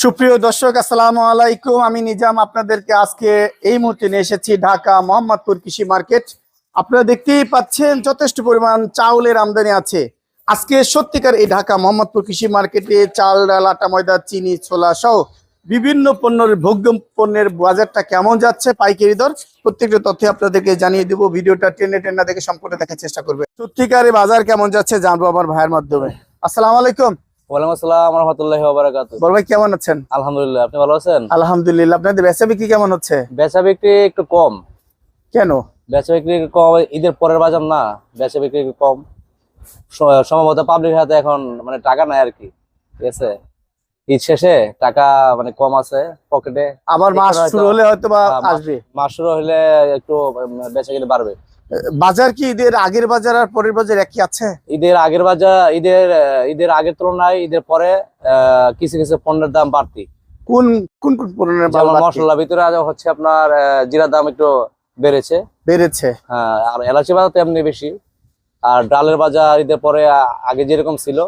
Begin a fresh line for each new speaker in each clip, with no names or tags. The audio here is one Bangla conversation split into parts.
সুপ্রিয় দর্শক, আসসালামু আলাইকুম। আমি নিজাম, আপনাদেরকে আজকে এই মুহূর্তে নিয়ে এসেছি ঢাকা মোহাম্মদপুর কৃষি মার্কেট। আপনারা দেখতেই পাচ্ছেন যথেষ্ট পরিমাণ চাউলের আমদানি আছে। আজকে সত্যিকার এই ঢাকা মোহাম্মদপুর কৃষি মার্কেটে চাল ডাল আটা, ময়দা, চিনি, ছোলা সহ বিভিন্ন পণ্যের ভোগ্য পণ্যের বাজারটা কেমন যাচ্ছে, পাইকারি দর, প্রত্যেকটা তথ্য আপনাদেরকে জানিয়ে দেবো। ভিডিওটা টেনে টেনে দেখে সম্পূর্ণ দেখার চেষ্টা করবে। সত্যিকারে বাজার কেমন যাচ্ছে জানব আমার ভাইয়ের মাধ্যমে। আসসালামু আলাইকুম।
ওয়ালাইকুম আসসালাম রহমতুল্লাহ বারাকাত
বড় ভাই কেমন আছেন?
আলহামদুলিল্লাহ আপনি ভালো আছেন?
আলহামদুলিল্লাহ আপনাদের বেচা বিক্রি কেমন হচ্ছে?
বেচা বিক্রি একটু কম।
কেন?
বেচা বিক্রি কম ঈদের পরের বাজার না বেচা বিক্রি কম। সম্ভবত পাবলিক হাতে এখন মানে টাকা নাই আর কি ঠিক আছে? ঈদ শেষে টাকা মানে কম আছে পকেটে
আবার মাস শুরু হলে হয়তো বা
হ্যাঁ, মাস-
আসবে।
মাস শুরু হলে একটু বেচা কিনে বাড়বে।
বাজার কি ঈদের আগের বাজার আর পরের বাজার একই আছে?
ঈদের আগের বাজার ঈদের ঈদের আগের তুলনায় ঈদের পরে কিছু কিছু পণ্যের দাম বাড়তি।
কোন কোন কোন পণ্যের
যেমন? মশলা ভিতরে আজ হচ্ছে আপনার জিরার দাম একটু বেড়েছে।
বেড়েছে।
হ্যাঁ আর এলাচি বাজার তো এমনি বেশি। আর ডালের বাজার ঈদের পরে আগে যেরকম ছিল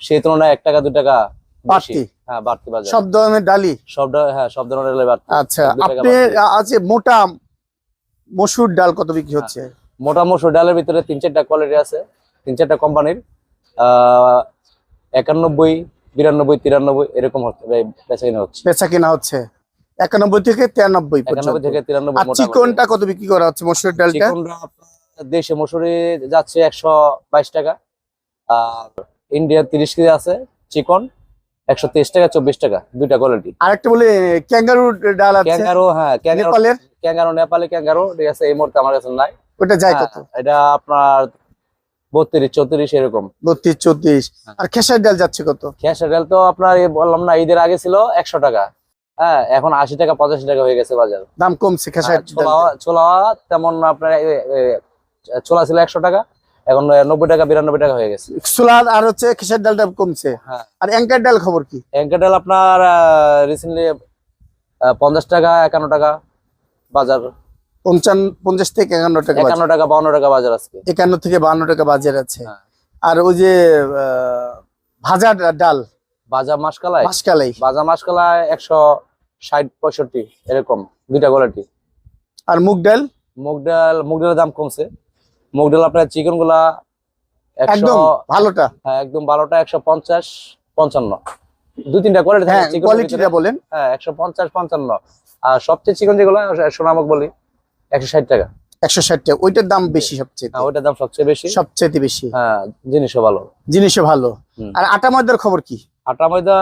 সেই তুলনায় এক টাকা দু টাকা।
বাড়তি?
হ্যাঁ বাড়তি বাজার।
সব ধরনের ডালি
সব হ্যাঁ সব ধরনের ডালে বাড়তি।
আচ্ছা আপনি মোটা মসুর ডাল কত বিক্রি হচ্ছে?
মোটা মসুর ডালের ভিতরে তিন চারটা কোয়ালিটি আছে তিন চারটা কোম্পানির একানব্বই বিরানব্বই তিরানব্বই এরকম বেচা কিনা হচ্ছে।
বেচা কেনা হচ্ছে। একানব্বই থেকে তিরানব্বই
একানব্বই থেকে তিরানব্বই
চিকনটা কত বিক্রি করা হচ্ছে মসুর ডালটা?
দেশে মসুরি যাচ্ছে একশো বাইশ টাকা আর ইন্ডিয়া তিরিশ কেজি আছে চিকন একশো তেইশ টাকা চব্বিশ টাকা দুইটা কোয়ালিটি
আরেকটা বলে ক্যাঙ্গারু ডাল আছে।
ক্যাঙ্গারো হ্যাঁ ক্যাঙ্গারো
নেপালের?
ক্যাঙ্গারো নেপালি ক্যাঙ্গারো ঠিক আছে এই মুহূর্তে আমার কাছে নাই।
ওটা যায়
হ্যাঁ,
কত?
এটা আপনার বত্রিশ চৌত্রিশ এরকম।
বত্রিশ চৌত্রিশ।
হ্যাঁ।
আর খেসার ডাল যাচ্ছে কত?
খেসার ডাল তো আপনার বললাম না ঈদের আগে ছিল একশো টাকা। হ্যাঁ এখন আশি টাকা পঁচাশি টাকা হয়ে গেছে বাজার।
দাম কমছে খেসার
হ্যাঁ, ছোলা ছোলা তেমন আপনার ছোলা ছিল একশো টাকা এখন নব্বই টাকা বিরানব্বই টাকা হয়ে গেছে।
সোলার আর হচ্ছে খেসার ডালটা কমছে। আর অ্যাঙ্কার ডাল খবর কি?
অ্যাঙ্কার ডাল আপনার রিসেন্টলি পঞ্চাশ টাকা একান্ন টাকা বাজার
পঞ্চান্ন পঞ্চাশ থেকে একান্ন টাকা বাজার।
একান্ন টাকা বাউন্ন টাকা বাজার আজকে।
একান্ন থেকে বান্ন টাকা বাজার আছে।
হ্যাঁ।
আর ওই যে ভাজা ডাল।
মাসকালাই?
মাসকালাই।
মাসকালাই একশো ষাট পঁয়ষট্টি এরকম দুইটা কোয়ালিটি।
আর মুগ ডাল?
মুগ ডাল মুগ ডালের দাম কমছে। মুগ ডাল আপনার চিকেনগুলা একশো
একদম ভালোটা।
হ্যাঁ একদম একশো পঞ্চাশ পঞ্চান্ন। দুই তিনটা কোয়ালিটি
হ্যাঁ কোয়ালিটিটা বলেন।
হ্যাঁ একশো পঞ্চাশ পঞ্চান্ন। আর সবচেয়ে চিকন যেগুলো সোনামক বলি। একশো ষাট টাকা।
একশো ষাট টাকা। ওইটার দাম বেশি সবচেয়ে।
হ্যাঁ ওইটার দাম সবচেয়ে বেশি।
সবচেয়ে বেশি।
হ্যাঁ জিনিসও ভালো।
জিনিসও ভালো। আর আটা ময়দার খবর কি?
আটা ময়দা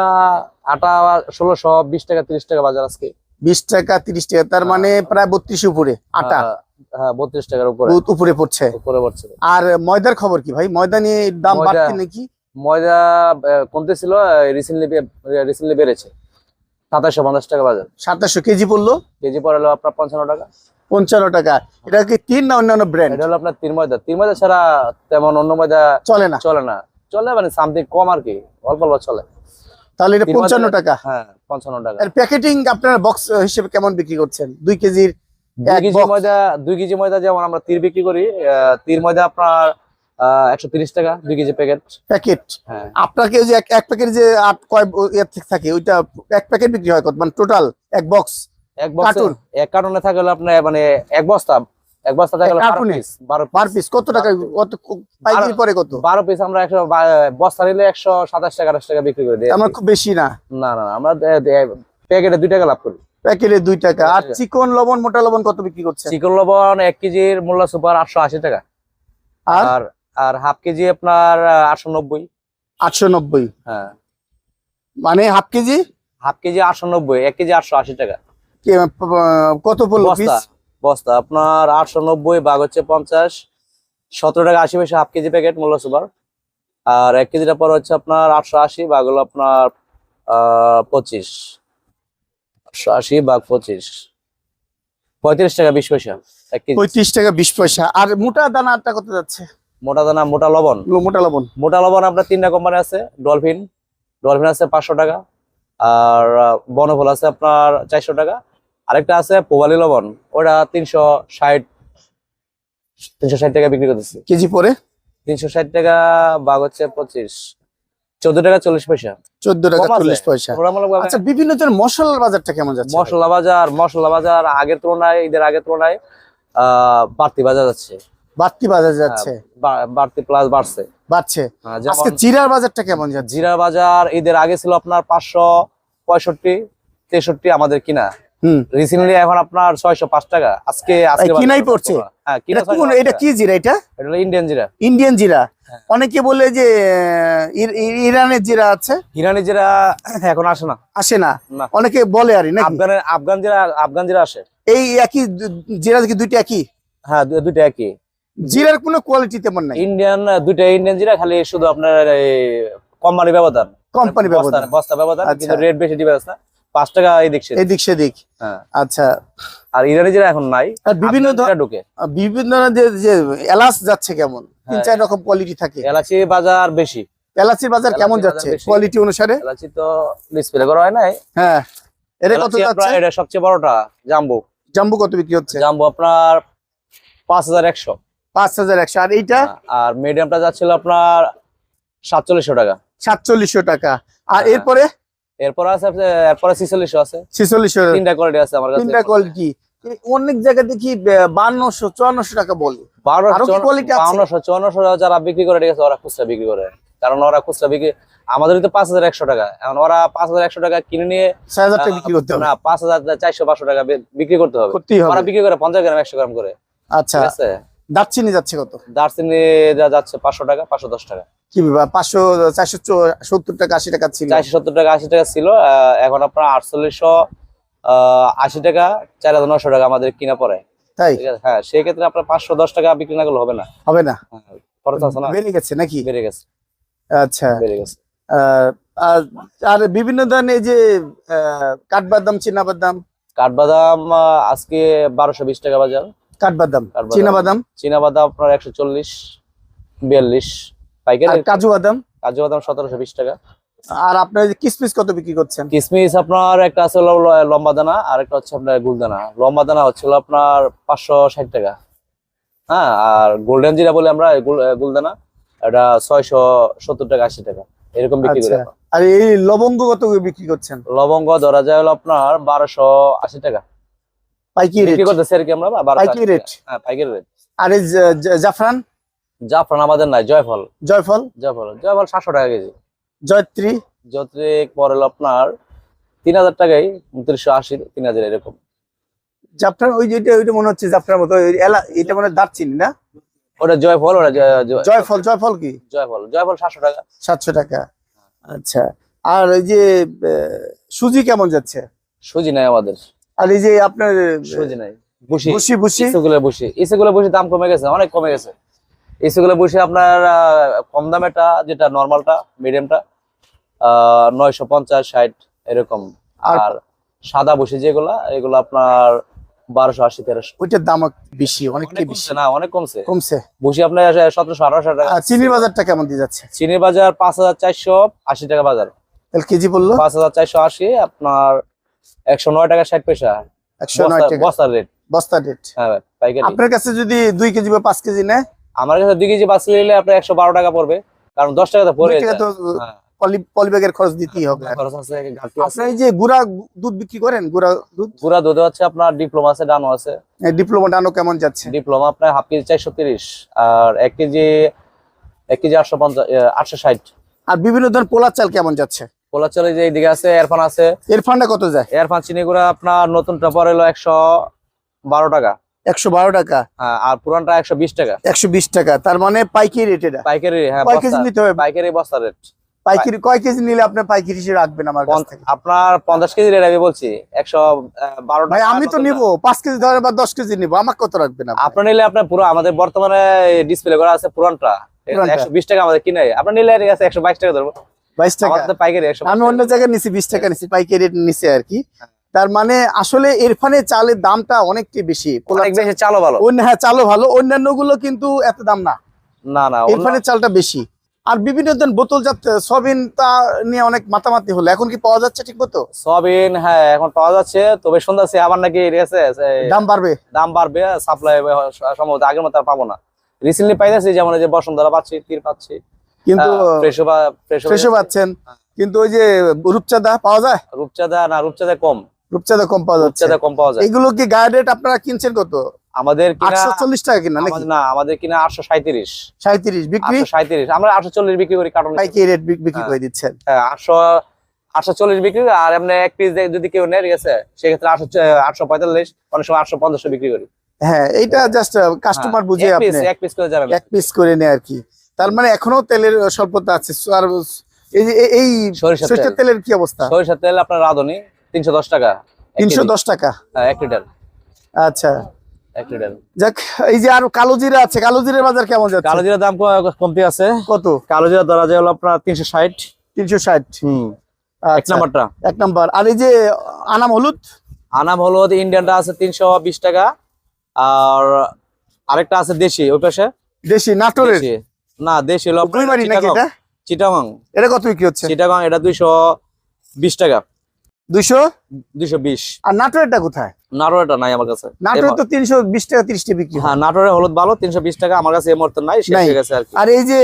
আটা ষোলোশো বিশ টাকা তিরিশ টাকা বাজার আজকে।
বিশ টাকা তিরিশ টাকা তার মানে প্রায় বত্রিশ উপরে আটা।
হ্যাঁ, হ্যাঁ বত্রিশ টাকার উপরে।
উপরে পড়ছে।
উপরে পড়ছে।
আর ময়দার খবর কি ভাই? ময়দা নিয়ে দাম বাড়ছে নাকি?
ময়দা কমতে ছিল রিসেন্টলি রিসেন্টলি বেড়েছে। সাতাশশো পঞ্চাশ টাকা বাজার।
সাতাশশো কেজি পড়ল?
কেজি পরে হলো আপনার পঞ্চান্ন টাকা।
পঞ্চান্ন টাকা। এটা কি তিন না অন্যান্য ব্র্যান্ড
এটা হলো আপনার তিন ময়দা। তিন ময়দা ছাড়া তেমন অন্য ময়দা
চলে না?
চলে না। চলে মানে সামথিং কম আর কি। অল্প অল্প চলে।
তাহলে এটা পঞ্চান্ন টাকা।
হ্যাঁ পঞ্চান্ন টাকা।
আর প্যাকেটিং আপনারা বক্স হিসেবে কেমন বিক্রি করছেন? দুই কেজির
দুই কেজি ময়দা দুই কেজি ময়দা যেমন আমরা তীর বিক্রি করি তীর ময়দা আপনার একশো তিরিশ টাকা দুই কেজি প্যাকেট
প্যাকেট
হ্যাঁ।
আপনাকে যে এক প্যাকেট যে আট কয় ইয়ে থেকে থাকে ওইটা এক প্যাকেট বিক্রি হয় কত? মানে টোটাল এক বক্স
এক
কার্টুন?
এক কার্টুনে থাকে হলো আপনার মানে এক বস্তা। এক বস্তা থাকে বারো বারো
পার পিস কত টাকা কত পাইকারি পরে কত?
বারো পিস আমরা একশো বা- বস্তা নিলে একশো সাতাশ টাকা আঠাশ টাকা বিক্রি করে দিই।
আমার খুব বেশি না।
না না আমরা প্যাকেটে দুই টাকা লাভ করি।
প্যাকেটে টাকা। আর চিকন লবণ মোটা লবণ কত বিক্রি করছেন?
চিকন লবণ এক কেজির মূল্য সুপার আটশো আশি টাকা।
আর?
আর হাফ কেজি আপনার আটশো নব্বই।
আটশো নব্বই।
হ্যাঁ।
মানে হাফ কেজি?
হাফ কেজি আটশো নব্বই এক কেজি আটশো আশি টাকা।
কে- প- কত পড়ল পিস
বস্তা। আপনার আটশো নব্বই বাঘ হচ্ছে পঞ্চাশ। সতেরো টাকা আশি পয়সা হাফ কেজি প্যাকেট মূল্য সুপার। আর এক কেজিটা পর হচ্ছে আপনার আটশো আশি বাঘ হলো আপনার পঁচিশ। আটশো আশি বাঘ পঁচিশ। পঁয়ত্রিশ টাকা বিশ পয়সা এক কেজি।
পঁয়ত্রিশ টাকা বিশ পয়সা। আর মোটা দানাটা কত যাচ্ছে?
মোটা দানা মোটা লবণ।
মোটা লবণ।
মোটা লবণ আপনার তিনটা কোম্পানি আছে ডলফিন। ডলফিন আছে পাঁচশো টাকা। আর বনফল আছে আপনার চারশো টাকা। আরেকটা আছে পোবালি লবণ। ওটা তিনশো ষাট তিনশো ষাট টাকা বিক্রি করতেছে।
কেজি পরে?
তিনশো ষাট টাকা বাঘ হচ্ছে পঁচিশ। চোদ্দ টাকা চল্লিশ পয়সা।
চোদ্দ টাকা। চল্লিশ পয়সা। আচ্ছা বিভিন্ন মশলার বাজারটা কেমন যাচ্ছে?
মশলা বাজার মশলা বাজার আগের তুলনায় ঈদের আগের তুলনায় আহ বাড়তি বাজার যাচ্ছে।
বাড়তি বাজার যাচ্ছে?
বা- বাড়তি প্লাস বাড়ছে।
বাড়ছে। আজকে জিরার বাজারটা কেমন যাচ্ছে?
জিরা বাজার ঈদের আগে ছিল আপনার পাঁচশো পঁয়ষট্টি তেষট্টি আমাদের কিনা। রিসেন্টলি এখন আপনার ছয়শো পাঁচ টাকা। আজকে আজকে
কিনাই পড়ছে?
হ্যাঁ কিনা
এটা কোন এটা কি জিরা এটা?
এটা ইন্ডিয়ান জিরা।
ইন্ডিয়ান জিরা।
হ্যাঁ।
অনেকে বলে যে ইরানের জিরা আছে।
হিরানি জিরা এখন আসে না।
আসে না। অনেকে বলে আরই নাকি?
আফগানের আফগান জিরা আফগান জিরা আসে।
এই একই জিরা কি দুইটা একই?
হ্যাঁ দুইটা একই।
জিরার কোনো কোয়ালিটি তেমন নাই।
ইন্ডিয়ান দুইটা ইন্ডিয়ান জিরা খালি শুধু আপনার কোম্পানি ব্যবধান।
কোম্পানি ব্যবধান।
বস্তা- ব্যবধান
আচ্ছা।
কিন্তু রেট বেশি ডিফারেন্স না। পাঁচ টাকা এই দিক সেদিক।
এদিক সেদিক।
হ্যাঁ।
আচ্ছা।
আর ইরানি জিরা এখন নাই
আর বিভিন্ন
ঢুকে।
বিভিন্ন যে এলাচ যাচ্ছে কেমন? তিন
হ্যাঁ।
চার রকম কোয়ালিটি থাকে।
এলাচি বাজার বেশি।
এলাচির বাজার কেমন যাচ্ছে কোয়ালিটি অনুসারে?
এলাচি তো ডিসপ্লে করা হয় নাই।
হ্যাঁ। এটা কত যাচ্ছে?
এটা সবচেয়ে বড়টা জাম্বু।
জাম্বু কত বিক্রি হচ্ছে?
জাম্বু আপনার পাঁচ হাজার একশো।
পাঁচ হাজার একশো। আর এইটা?
আর মিডিয়ামটা যাচ্ছিল আপনার সাতচল্লিশশো টাকা।
সাতচল্লিশশো টাকা। আর
হ্যাঁ।
এরপরে?
এরপর আছে এরপরে আছে।
ছেচল্লিশশো
তিনটা কোয়ালিটি আছে আমার কাছে।
তিনটা কোয়ালিটি অনেক জায়গা দেখি বান্নশো চুয়ান্নশো টাকা বলে। আছে?
যারা বিক্রি করে ঠিক আছে ওরা খুচরা বিক্রি করে। কারণ ওরা খুচরা বিক্রি আমাদের তো পাঁচ হাজার একশো টাকা। এখন ওরা পাঁচ হাজার একশো টাকা কিনে নিয়ে
ছয় হাজার টাকা বিক্রি করতে হবে।
না পাঁচ হাজার চারশো পাঁচশো টাকা বিক্রি করতে হবে। ওরা বিক্রি করে পঞ্চাশ গ্রাম একশো গ্রাম করে।
আচ্ছা। দারচিনি যাচ্ছে কত?
যাচ্ছে পাঁচশো টাকা পাঁচশো দশ টাকা।
কি পাঁচশো চারশো সত্তর টাকা আশি টাকা ছিল।
চারশো সত্তর টাকা আশি টাকা ছিল এখন আপনার আটচল্লিশশো আশি টাকা চার হাজার নশো টাকা আমাদের কিনা পড়ে।
তাই?
হ্যাঁ সেই ক্ষেত্রে আপনার পাঁচশো দশ টাকা বিক্রি না করলে হবে না।
হবে না?
হ্যাঁ, খরচ আছে না?
বেড়ে গেছে নাকি?
বেড়ে গেছে।
আচ্ছা।
বেড়ে গেছে।
আর আর বিভিন্ন ধরনের এই যে কাঠবাদাম চীনাবাদাম?
কাঠবাদাম আজকে বারোশো বিশ টাকা বাজার।
কাঠবাদাম।
চীনা বাদাম আপনার একশো চল্লিশ বিয়াল্লিশ। পাইকারি
কাজু বাদাম?
কাজু বাদাম সতেরোশো বিশ টাকা।
আর আপনার কিসমিস কত বিক্রি করছেন?
কিসমিস আপনার একটা আছে লম্বা দানা আর একটা হচ্ছে আপনার গুলদানা লম্বা দানা হচ্ছিল আপনার পাঁচশো ষাট টাকা। হ্যাঁ আর গোল্ডেন জিরা বলে আমরা গুলদানা এটা ছয়শো সত্তর টাকা আশি টাকা। এরকম বিক্রি করি
আচ্ছা। আর এই লবঙ্গ কত বিক্রি করছেন?
লবঙ্গ ধরা যায় হলো আপনার বারোশো আশি টাকা।
পাইকি রেট
করতেছি আর কি আমরা বা- 1280
পাইকারি রেট
হ্যাঁ পাইকারি রেট
আর জাফরান?
জাফরান আমাদের নাই জয়ফল।
জয়ফল?
জয়ফল। জয়ফল সাতশো টাকা কেজি।
জয়ত্রী?
যৌত্রিক পরে আপনার তিন হাজার টাকাই উনত্রিশশো আশি তিন হাজার এরকম।
জাফরান ওই যেটা ওইটা মনে হচ্ছে জাফরান মতো এটা মনে দারচিনি না?
ওটা জয়ফল ওটা জয়- জয়-
জয়ফল জয়ফল কি?
জয়ফল জয়ফল সাতশো টাকা।
সাতশো টাকা। আচ্ছা। আর ওই যে সুজি কেমন যাচ্ছে?
সুজি নাই আমাদের।
আর এই যে আপনার
সুজি নাই। বুসি
বুসি বুসি
ইসুগুলো বুসি ইসুগুলো বুসি দাম কমে গেছে অনেক কমে গেছে। ইসুগুলো বুসি আপনার কম দামেটা যেটা নর্মালটা মিডিয়ামটা নয়শো পঞ্চাশ ষাট এরকম।
আর-
সাদা বসে যেগুলা এগুলো আপনার বারোশো আশি তেরোশো।
ওইটার দাম বেশি অনেকটাই
অনেক
বেশি।
না অনেক কমছে।
কমছে।
বুসি আপনার সতেরোশো আঠারোশো টাকা।
চিনির বাজারটা কেমন দিয়ে যাচ্ছে?
চিনির বাজার পাঁচ হাজার চারশো আশি টাকা বাজার।
তাহলে কেজি পড়ল
পাঁচ হাজার চারশো আশি আপনার একশো নয় টাকা ষাট পয়সা।
একশো নয় টাকা।
বস্তার রেট
বস্তা রেট
হ্যাঁ পাইকারি।
আপনার কাছে যদি দুই কেজি বা পাঁচ কেজি নেয়
আমার কাছে দুই কেজি বাস নিলে আপনার একশো বারো টাকা পড়বে কারণ দশ টাকা তো পড়ে হ্যাঁ।
পলি পলিব্যাগের খরচ দিতেই হবে।
খরচ আছে ঘাটতি আছে।
আপনার এই যে গুড়া দুধ বিক্রি করেন গুড়া দুধ?
গুড়া দুধ হচ্ছে আপনার ডিপ্লোমা আছে ডানো আছে।
ডিপ্লোমা ডানো কেমন যাচ্ছে?
ডিপ্লোমা আপনার হাফ কেজি চারশো তিরিশ আর এক কেজি এক কেজি আটশো পঞ্চাশ আটশো ষাট।
আর বিভিন্ন ধরনের পোলার চাল কেমন যাচ্ছে?
পোলা চলে যে এইদিকে আছে এরফান আছে।
এর ফান্ডা কত যায়?
এরফান চিনি গুড়া আপনার নতুনটা পরে হলো একশো বারো টাকা।
একশো বারো টাকা।
হ্যাঁ, আর পুরানটা একশো বিশ টাকা।
একশো বিশ টাকা। তার মানে পাইকারি রেট এটা।
পাইকারি হ্যাঁ
কেজি নিতে হবে।
পাইকারি বস্তা রেট
পাইকারি কয় কেজি নিলে আপনি পাইকারি হিসেবে রাখবেন আমার
আপনার পঞ্চাশ কেজি রেট আমি বলছি একশো বারো
ভাই আমি তো নিবো। পাঁচ কেজি ধরে বা দশ কেজি নিবো। আমার কত রাখবেন আপনি?
আপনার নিলে আপনার পুরো আমাদের বর্তমানে ডিসপ্লে করা আছে পুরানটা। একশো বিশ টাকা আমাদের কিনে। আপনার নিলে ঠিক আছে একশো বাইশ টাকা ধরবো।
বাইশ টাকা?
পাইকারি
আমি অন্য জায়গায় নিছি বিশ টাকা নিছি পাইকারি রেট নিছি আর কি। তার মানে আসলে ইরফানের চালের দামটা অনেকটাই বেশি।
অনেক বেশি চালও ভালো।
হ্যাঁ চালও ভালো। অন্যান্যগুলো কিন্তু এত দাম না।
না না
ইরফানের চালটা বেশি। আর বিভিন্ন ধরনের বোতলজাত সবিন তা নিয়ে অনেক মাতামাতি হলো। এখন কি পাওয়া যাচ্ছে ঠিক মতো
সয়াবিন হ্যাঁ এখন পাওয়া যাচ্ছে। তবে শুনতেছি আবার নাকি
দাম বাড়বে।
দাম বাড়বে সাপ্লাই সম্ভবত আগের মতো আর পাবো না। রিসেন্টলি পাইতেছি যেমন এই যে বসুন্ধরা পাচ্ছি তীর পাচ্ছি।
কিন্তু ফ্রেশও পাচ্ছেন। কিন্তু ওই যে রূপচাঁদা পাওয়া যায়?
রূপচাঁদা না রূপচাঁদা কম।
রূপচাঁদা কম পাওয়া যাচ্ছে।
রূপচাঁদা কম পাওয়া যায়
এগুলো কি গায়ে রেট আপনারা কিনছেন কত?
আমাদের কিনা
আটশো চল্লিশ টাকা কিনা নাকি?
আমাদের- না আমাদের কিনা আটশো সাঁত্রিশ
সাঁত্রিশ বিক্রি?
সাঁত্রিশ আমরা আটশো চল্লিশ বিক্রি করি
পাইকি রেট বিক্রি
হ্যাঁ।
করে দিচ্ছেন।
হ্যাঁ আটশো আটশো চল্লিশ বিক্রি আর এমনি এক পিস যদি কেউ নেয় ঠিক আছে? সেক্ষেত্রে আটশো আটশো পঁয়তাল্লিশ অনেক সময় আটশো পঞ্চাশশো বিক্রি করি।
হ্যাঁ জাস্ট কাস্টমার বুঝে
হ্যাঁ, পিস
আপনি।
এক পিস করে
এক পিস করে নেয় আর কি। তার মানে এখনও তেলের স্বল্পতা আছে। আর এই।
সরিষার
তেলের কি অবস্থা?
সরিষার তেল আপনার রাঁধুনি। তিনশো দশ টাকা এক
তিনশো। দশ টাকা?
হ্যাঁ, এক লিটার।
আচ্ছা।
এক
যাক এই যে আর কালো জিরা আছে কালো জিরার বাজার কেমন যাচ্ছে?
কালো জিরার দাম ক- কমতি আছে।
কত?
কালো জিরা ধরা যায় হলো আপনার তিনশো ষাট।
তিনশো ষাট।
হুম। এক
আচ্ছা,
নাম্বারটা।
এক নাম্বার। আর এই যে আনাম হলুদ?
আনাম হলুদ ইন্ডিয়ানটা আছে তিনশো বিশ টাকা। আর আরেকটা আছে দেশি ওই পাশে।
দেশি নাটোরের।
না দেশি হলো চিটাগং।
এটা কত বিক্রি হচ্ছে?
চিটাগং এটা দুইশো বিশ টাকা।
দুইশো?
দুইশো বিশ।
আর নাটোরেরটা কোথায়?
নাই আমার কাছে।
নাটোরে তো তিনশো বিশ টাকা তিরিশটি বিক্রি হ্যাঁ।
হলুদ ভালো তিনশো বিশ টাকা আমার কাছে এই মুহূর্তে নাই শেষ
নাই।
হয়ে গেছে আর
আর এই যে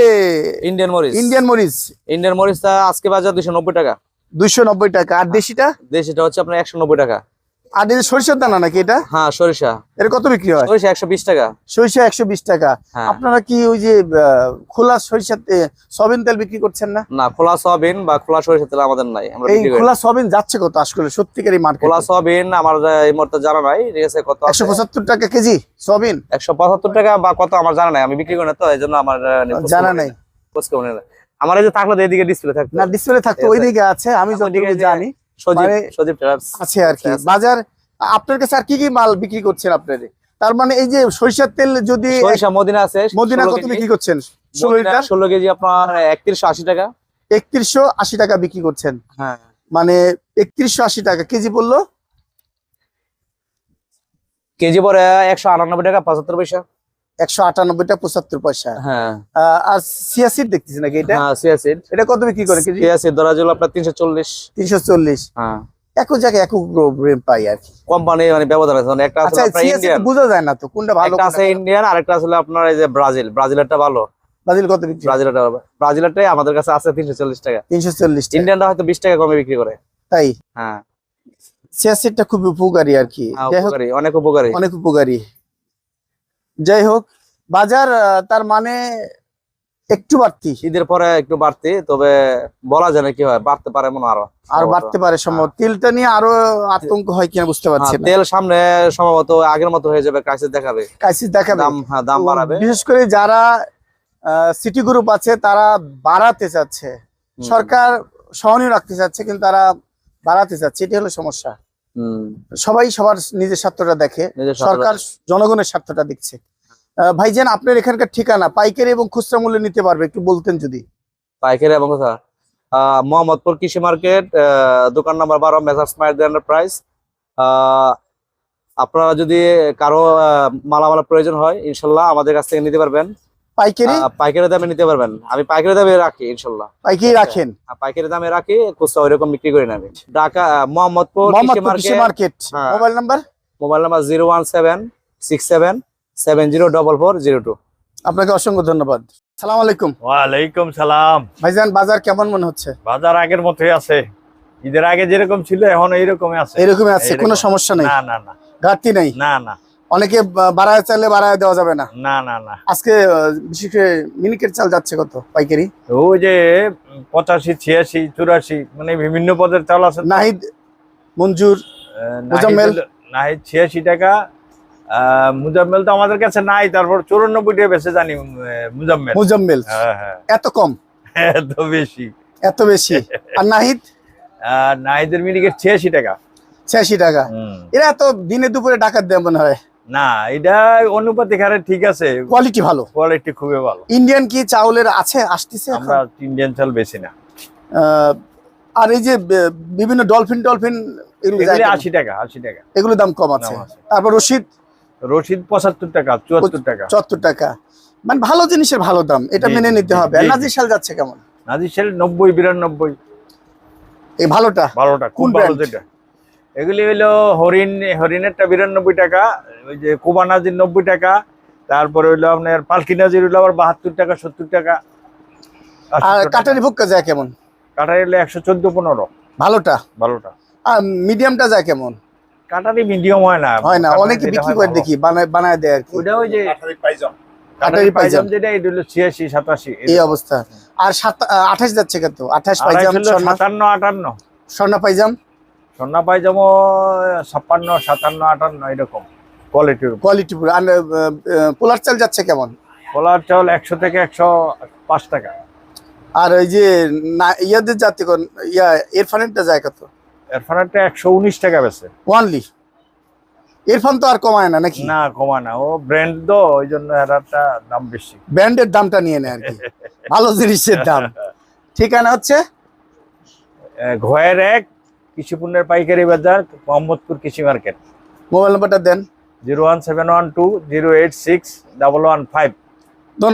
ইন্ডিয়ান মরিচ।
ইন্ডিয়ান মরিচ?
ইন্ডিয়ান মরিচটা আজকে বাজার দুইশো নব্বই টাকা।
দুইশো নব্বই টাকা। আর দেশিটা?
দেশিটা হচ্ছে আপনার একশো নব্বই টাকা।
আর এই সরিষার দানা নাকি এটা?
হ্যাঁ সরিষা।
এটা কত বিক্রি হয়?
সরিষা একশো বিশ টাকা।
সরিষা একশো বিশ টাকা।
হ্যাঁ।
আপনারা কি ওই যে খোলা সরিষা সবিন তেল বিক্রি করছেন না?
না খোলা সয়াবিন বা খোলা সরিষা তেল আমাদের নাই
এই। খোলা সবিন যাচ্ছে কত আসলে সত্যিকারই মার্কেট
খোলা সয়াবিন আমার এই মুহূর্তে জানা নাই ঠিক আছে কত
একশো পঁচাত্তর টাকা কেজি সবিন
একশো পঁচাত্তর টাকা বা কত আমার জানা নাই আমি বিক্রি করি না তো এই জন্য আমার
জানা নাই।
আমার এই যে থাকলে তো এইদিকে ডিসপ্লে থাকতো।
না ডিসপ্লে থাকতো ওইদিকে আছে আমি যতটুকু জানি। মানে-
সজীব ট্রেডার্স
আছে আর কি।
আছে, আছে।
বাজার আপনার কাছে আর কি কি মাল বিক্রি করছেন আপনারা? তার মানে এই যে সরিষার তেল যদি
মদিনা আছে
মদিনা
16
কত বিক্রি করছেন? ষোলো লিটার?
ষোলো কেজি আপনার একত্রিশশো আশি টাকা।
একত্রিশশো আশি টাকা বিক্রি করছেন।
হ্যাঁ।
মানে একত্রিশশো আশি টাকা। কেজি বলল
কেজি পরে একশো আটানব্বই টাকা পঁচাত্তর পয়সা।
একশো পঁচাত্তর পয়সা।
হ্যাঁ।
আর সিয়াসিড দেখতেছি নাকি এটা?
হ্যাঁ সিয়াসিড।
এটা কত বিক্রি করে
সিয়াসিড ধরা আপনার তিনশো চল্লিশ।
তিনশো
হ্যাঁ।
একই জায়গায় ব্রেন পাই আর কি।
কোম্পানি মানে ব্যবধান আছে মানে একটা আছে
আচ্ছা বোঝা যায় না তো কোনটা ভালো
একটা আছে ইন্ডিয়ান আসলে আপনার এই যে ব্রাজিল। ব্রাজিলেরটা ভালো।
বাজিল কত বিক্রি?
ব্রাজিলেরটা ভালো। আমাদের কাছে আছে তিনশো চল্লিশ টাকা।
তিনশো চল্লিশ
ইন্ডিয়ানটা হয়তো বিশ টাকা কমে বিক্রি করে।
তাই?
হ্যাঁ।
সিয়াসিডটা খুব উপকারী আর কি।
হ্যাঁ, অনেক উপকারী।
অনেক উপকারী। যাই হোক বাজার তার মানে একটু বাড়তি।
ঈদের পরে একটু বাড়তি তবে বলা যায় না কি হয় বাড়তে পারে মনে হয় আরও।
আর বাড়তে পারে সম্ভব। তেলটা নিয়ে আরও আতঙ্ক হয় কিনা বুঝতে পারছি
হ্যাঁ, তেল সামনে সম্ভবত আগের মতো হয়ে যাবে ক্রাইসিস দেখাবে।
ক্রাইসিস দেখাবে।
দাম হ্যাঁ দাম বাড়াবে।
বিশেষ করে যারা সিটি গ্রুপ আছে তারা বাড়াতে চাচ্ছে। সরকার সহনীয় রাখতে চাচ্ছে কিন্তু তারা বাড়াতে চাচ্ছে। এটি হলো সমস্যা। সবাই সবার নিজের স্বার্থটা দেখে সরকার জনগণের স্বার্থটা দেখছে। ভাইজান আপনার এখানকার ঠিকানা পাইকারি এবং খুচরা মূল্যে নিতে পারবে একটু বলতেন যদি।
পাইকারি এবং মোহাম্মদপুর কৃষি মার্কেট আহ, দোকান নাম্বার বারো মাইড এন্টারপ্রাইজ আহ, আপনারা যদি কারও মালামাল প্রয়োজন হয় ইনশাল্লাহ আমাদের কাছ থেকে নিতে পারবেন।
পাইকারি?
পাইকারি দামে নিতে পারবেন। আমি পাইকারি দামে রাখি ইনশাল্লাহ।
পাইকারি রাখেন?
আর পাইকারি দামে রাখি খুচরা ওইরকম বিক্রি করি না আমি। ঢাকা মোহাম্মদপুর কৃষি মার্কেট। হ্যাঁ।
Mobile number?
Mobile number zero one seven six seven seven zero double four zero two.
আপনাকে অসংখ্য ধন্যবাদ। সালাম আলাইকুম।
ওয়ালাইকুম সালাম।
ভাইজান বাজার কেমন মনে হচ্ছে?
বাজার আগের মতোই আছে। ঈদের আগে যেরকম ছিল এখন এইরকমই আছে।
এরকমই আছে। কোনো সমস্যা নেই?
না না না।
ঘাটতি নেই?
না না।
অনেকে বাড়ায় চাইলে বাড়ায় দেওয়া যাবে না।
না না না।
আজকে বিশেষ করে মিনিকেট চাল যাচ্ছে কত পাইকারি?
ওই যে পঁচাশি ছিয়াশি চুরাশি মানে বিভিন্ন পদের চাল আছে
নাহিদ মঞ্জুর মুজাম্মেল?
নাহিদ- ছিয়াশি টাকা। মুজাম্মেল তো আমাদের কাছে নাই তারপর চুরানব্বই টাকা বেশি জানি মুজাম্মেল।
মুজাম্মেল।
হ্যাঁ হ্যাঁ।
এত কম?
এত বেশি।
এত বেশি। আর নাহিদ?
নাহিদের মিনিকেট ছিয়াশি টাকা।
ছিয়াশি টাকা। এরা তো দিনে দুপুরে ডাকাত দেয় মনে হয়।
না এটা অনুপাতিক হারে ঠিক আছে।
কোয়ালিটি ভালো।
কোয়ালিটি খুবই ভালো।
ইন্ডিয়ান কি চাউলের আছে আসতেছে
আমরা ইন্ডিয়ান চাল বেশি না।
আর এই যে বিভিন্ন ডলফিন ডলফিন এগুলো?
আশি টাকা আশি টাকা।
এগুলো দাম কম আছে। তারপর রশিদ
রশিদ পঁচাত্তর টাকা চুয়াত্তর টাকা।
চুয়াত্তর টাকা। মানে ভালো জিনিসের ভালো দাম এটা মেনে নিতে হবে। নাজির শাল যাচ্ছে কেমন?
নাজির সেল নব্বই বিরানব্বই।
এই ভালোটা?
বারোটা খুব
কোন
ভালো যেটা। এগুলি হলো হরিণ হরিণেরটা বিরানব্বই টাকা ওই যে কুবানাজির নব্বই টাকা তারপরে হইল আপনার পালকি নাজির হইল আবার বাহাত্তর টাকা সত্তর টাকা
আর কাটারি ভুক্কা যায় কেমন?
কাটারি হলে একশো চোদ্দ পনেরো।
ভালোটা?
ভালোটা।
আর মিডিয়ামটা যায় কেমন?
কাটারি মিডিয়াম হয় না।
হয় না অনেকে বিক্রি করে দেখি বানায় বানায় দেয় আর কি।
ওইটা ওই যে
কাটারি
কাটারি
পাইজাম।
যেটা এটা হলো ছিয়াশি সাতাশি
এই অবস্থা। আর সাত আঠাশ যাচ্ছে কত? আঠাশ পাইজাম
সাতান্ন আটান্ন।
স্বর্ণা পাইজাম?
সোনা পাইজামও ছাপ্পান্ন সাতান্ন আটান্ন এরকম। কোয়ালিটির
কোয়ালিটি পোলার চাল যাচ্ছে কেমন?
কলার চাউল একশো থেকে একশো পাঁচ টাকা।
আর ওই যে না ইয়াদের যাতে কোন ইয়া ইরফানেরটা যায় কত?
এরফানটা একশো উনিশ টাকা বেছে
ওয়ানলি ইরফান তো আর কমায় না নাকি?
না কমা না। ও ব্র্যান্ড তো ওই জন্য এরাটা দাম বেশি।
ব্র্যান্ডের দামটা নিয়ে নেয় আর কি। ভালো জিনিসের দাম। ঠিকানা হচ্ছে?
ঘয়ের এক কৃষি পণ্যের পাইকারি বাজার মোহাম্মদপুর কৃষি মার্কেট।
মোবাইল নাম্বারটা দেন।
Zero one seven one two zero eight six double one five.
ধন্যবাদ।